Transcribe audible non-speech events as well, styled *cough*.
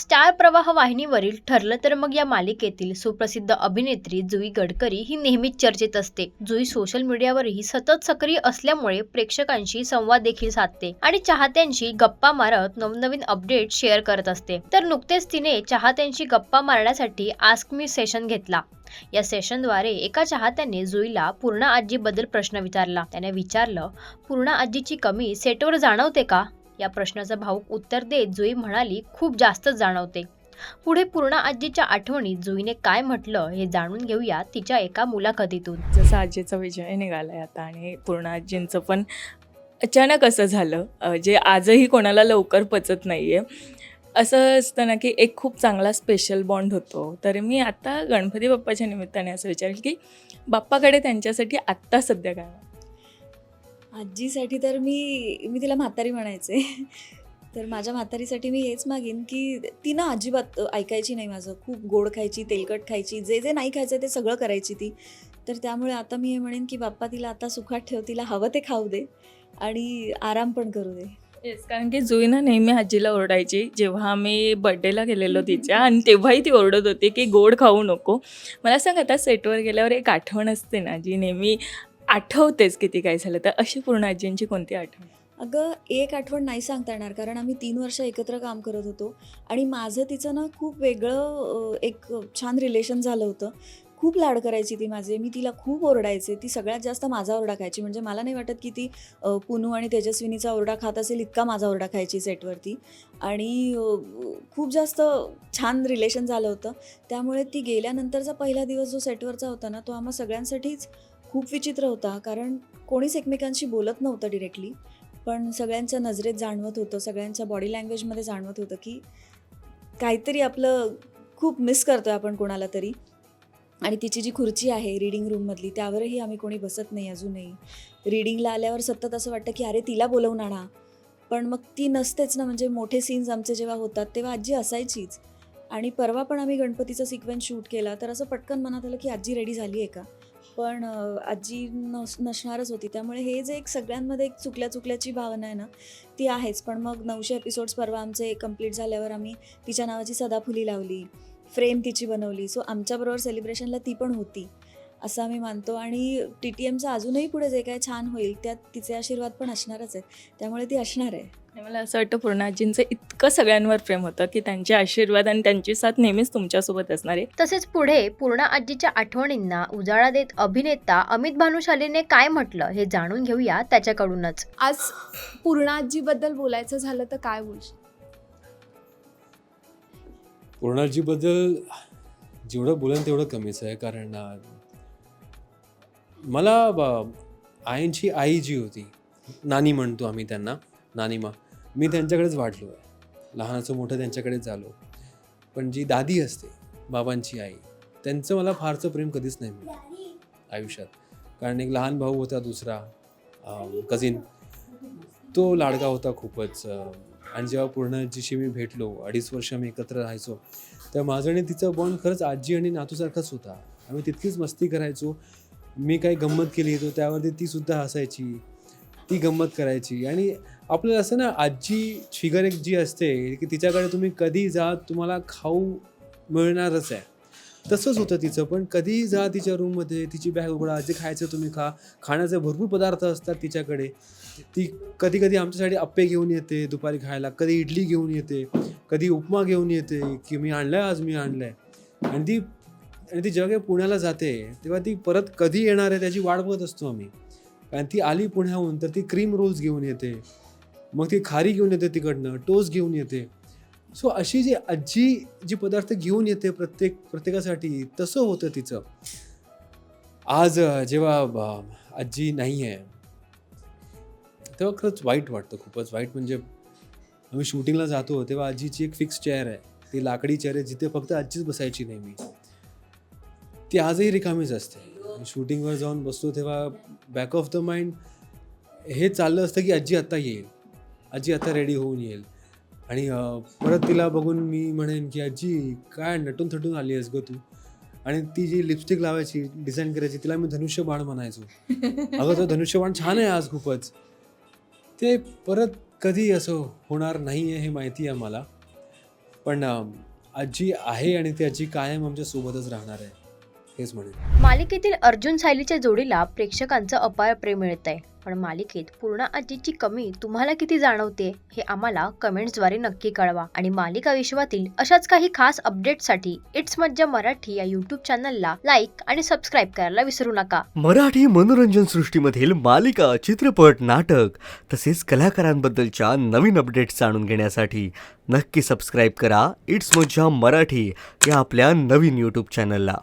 Star प्रवाह वाहिनीवरील ठरलं तर मग या मालिकेतील सुप्रसिद्ध अभिनेत्री जुई गडकरी ही नेहमीच चर्चेत असते. जुई सोशल मीडियावरही सतत सक्रिय असल्यामुळे प्रेक्षकांशी संवाद देखील साधते आणि चाहत्यांशी गप्पा मारत नवनवीन अपडेट शेअर करत असते. तर नुकतेच तिने चाहत्यांशी गप्पा मारण्यासाठी आस्क मी सेशन घेतला. या सेशनद्वारे एका चाहत्याने जुईला पूर्णा आजीबद्दल प्रश्न विचारला. त्याने विचारलं पूर्णा आजीची कमी सेटवर जाणवते का? या प्रश्नाचं भाऊक उत्तर देत जुई म्हणाली खूप जास्तच जाणवते. पुढे पूर्णा आजीच्या आठवणीत जुईने काय म्हटलं हे जाणून घेऊया तिच्या एका मुलाखतीतून. जसं आजीचा विजय निघालाय आता आणि पूर्ण आजींचं पण अचानक असं झालं जे आजही कोणाला लवकर पचत नाही आहे असं असतं ना की एक खूप चांगला स्पेशल बॉन्ड होतो. तर मी आता गणपती बाप्पाच्या निमित्ताने असं विचारेल की बाप्पाकडे त्यांच्यासाठी आत्ता सध्या काय आजीसाठी तर मी मी तिला म्हातारी म्हणायचे. *laughs* तर माझ्या म्हातारीसाठी मी हेच मागेन की ती ना अजिबात ऐकायची नाही माझं. खूप गोड खायची तेलकट खायची जे जे नाही खायचं ते सगळं करायची ती. तर त्यामुळे आता मी हे म्हणेन की बाप्पा तिला आता सुखात ठेव तिला हवं ते खाऊ दे आणि आराम पण करू दे. येस कारण की जुई ना नेहमी आजीला ओरडायची. जेव्हा आम्ही बड्डेला गेलेलो तिच्या आणि तेव्हाही ती ओरडत होती की गोड खाऊ नको. मला सांग आता सेटवर गेल्यावर एक आठवण असते ना जी नेहमी आठवतेच किती काय झालं तर अशी पूर्ण आजींची कोणती आठवण? अगं एक आठवण नाही सांगता येणार कारण आम्ही तीन वर्ष एकत्र काम करत होतो आणि माझं तिचं ना खूप वेगळं एक छान रिलेशन झालं होतं. खूप लाड करायची ती माझे मी तिला खूप ओरडायचे ती सगळ्यात जास्त माझा ओरडा खायची. म्हणजे मला नाही वाटत की ती पुनू आणि तेजस्विनीचा ओरडा खात असेल इतका माझा ओरडा खायची सेटवरती. आणि खूप जास्त छान रिलेशन झालं होतं. त्यामुळे ती गेल्यानंतरचा पहिला दिवस जो सेटवरचा होता ना तो आम्हा सगळ्यांसाठीच खूप विचित्र होता कारण कोणीच एकमेकांशी बोलत नव्हतं डिरेक्टली पण सगळ्यांच्या नजरेत जाणवत होतं सगळ्यांच्या बॉडी लँग्वेजमध्ये जाणवत होतं की काहीतरी आपलं खूप मिस करतोय आपण कोणाला तरी. आणि तिची जी खुर्ची आहे रिडिंग रूममधली त्यावरही आम्ही कोणी बसत नाही अजूनही. रिडिंगला आल्यावर सतत असं वाटतं की अरे तिला बोलवून आणा. पण मग ती नसतेच ना म्हणजे मोठे सीन्स आमचे जेव्हा होतात तेव्हा आजी असायचीच. आणि परवा पण आम्ही गणपतीचा सिक्वेन्स शूट केला तर असं पटकन मनात आलं की आजी रेडी झाली आहे का? पण आजी नस नसणारच होती. त्यामुळे हे जे एक सगळ्यांमध्ये एक चुकल्या चुकल्याची भावना आहे ना ती आहेच. पण मग नऊशे एपिसोड्स परवा आमचे कंप्लीट झाल्यावर आम्ही तिच्या नावाची सदाफुली लावली. फ्रेम तिची बनवली. सो आमच्याबरोबर सेलिब्रेशनला ती पण होती. असं आम्ही मानतो. आणि टी टी एमचं अजूनही पुढे जे काय छान होईल त्यात तिचे आशीर्वाद पण असणारच आहेत. त्यामुळे ती असणार आहे. मला असं वाटतं पूर्ण आजींचं इतकं सगळ्यांवर प्रेम होतं की त्यांचे आशीर्वाद आणि त्यांची साथ नेहमीच तुमच्यासोबत असणार आहे. तसेच पुढे पूर्णा आजीच्या आठवणींना उजाळा देत अभिनेता अमित भानुशालीने काय म्हटलं हे जाणून घेऊया त्याच्याकडूनच. आज पूर्णा आजीबद्दल बोलायचं झालं तर काय बोलशील पूर्णाजीबद्दल जेवढं बोलेन तेवढं कमीच आहे कारण मला आईंची आई जी होती नानी म्हणतो आम्ही त्यांना नानीमा मी त्यांच्याकडेच वाढलो आहे. लहानाचं मोठं त्यांच्याकडेच झालो. पण जी दादी असते बाबांची आई त्यांचं मला फारसं प्रेम कधीच नाही मिळालं आयुष्यात. कारण एक लहान भाऊ होता दुसरा कझिन तो लाडका होता खूपच आणि जेव्हा पूर्णाजीशी मी भेटलो अडीच वर्ष आम्ही एकत्र राहायचो तेव्हा माझं आणि तिचं बॉन्ड खरंच आजी आणि नातूसारखाच होता. आम्ही तितकीच मस्ती करायचो मी काही गंमत केली तर त्यावरती ती सुद्धा हसायची ती गंमत करायची. आणि आपल्याला असं ना आजी फिगर एक जी असते की तिच्याकडे तुम्ही कधी जा तुम्हाला खाऊ मिळणारच आहे. तसंच होतं तिचं पण कधीही जा तिच्या रूममध्ये तिची बॅग उघडा जे खायचं तुम्ही खा. खाण्याचे भरपूर पदार्थ असतात तिच्याकडे. ती कधी कधी आमच्यासाठी अप्पे घेऊन येते दुपारी खायला. कधी इडली घेऊन येते कधी उपमा घेऊन येते की मी आणलाय आज मी आणलाय. आणि ती आणि ती जेव्हा काही पुण्याला जाते तेव्हा ती परत कधी येणार आहे त्याची वाट बघत असतो आम्ही. कारण ती आली पुण्याहून तर ती क्रीम रोल्स घेऊन येते. मग ती खारी घेऊन येते तिकडनं टोस घेऊन येते. सो अशी जी आजी जी पदार्थ घेऊन येते प्रत्येक प्रत्येकासाठी तसं होतं तिचं. आज जेव्हा आजी नाही आहे तेव्हा खरंच वाईट वाटतं खूपच. वाईट म्हणजे आम्ही शूटिंगला जातो तेव्हा आजीची एक फिक्स चेअर आहे. ती लाकडी चेअर आहे जिथे फक्त आजीच बसायची नेहमी. ती आजही रिकामीच असते. शूटिंगवर जाऊन बसतो तेव्हा बॅक ऑफ द माइंड हे चाललं असतं की आजी आत्ता येईल. आजी आता रेडी होऊन येईल. आणि परत तिला बघून मी म्हणेन की आजी काय नटून थटून आली आहेस ग तू? आणि ती जी लिपस्टिक लावायची डिझाईन करायची तिला मी धनुष्यबाण म्हणायचो. *laughs* अगं तो धनुष्यबाण छान आहे आज खूपच. ते परत कधी असं होणार नाही आहे हे माहिती आहे मला पण आजी आहे आणि ती आजी कायम आमच्या सोबतच राहणार आहे. हेच म्हणेन. मालिकेतील अर्जुन सायलीच्या जोडीला प्रेक्षकांचं अपार प्रेम मिळत आहे पण मालिकेत पूर्ण आजीची कमी तुम्हाला किती जाणवते हे आम्हाला कमेंट्सद्वारे नक्की कळवा. आणि मालिका विश्वातील अशाच काही खास अपडेटसाठी इट्स मज्जा मराठी या यूट्यूब चॅनलला लाईक आणि सबस्क्राईब करायला विसरू नका. मराठी मनोरंजन सृष्टीमधील मालिका चित्रपट नाटक तसेच कलाकारांबद्दलच्या नवीन अपडेट्स जाणून घेण्यासाठी नक्की सबस्क्राईब करा इट्स मज्जा मराठी या आपल्या नवीन यूट्यूब चॅनलला.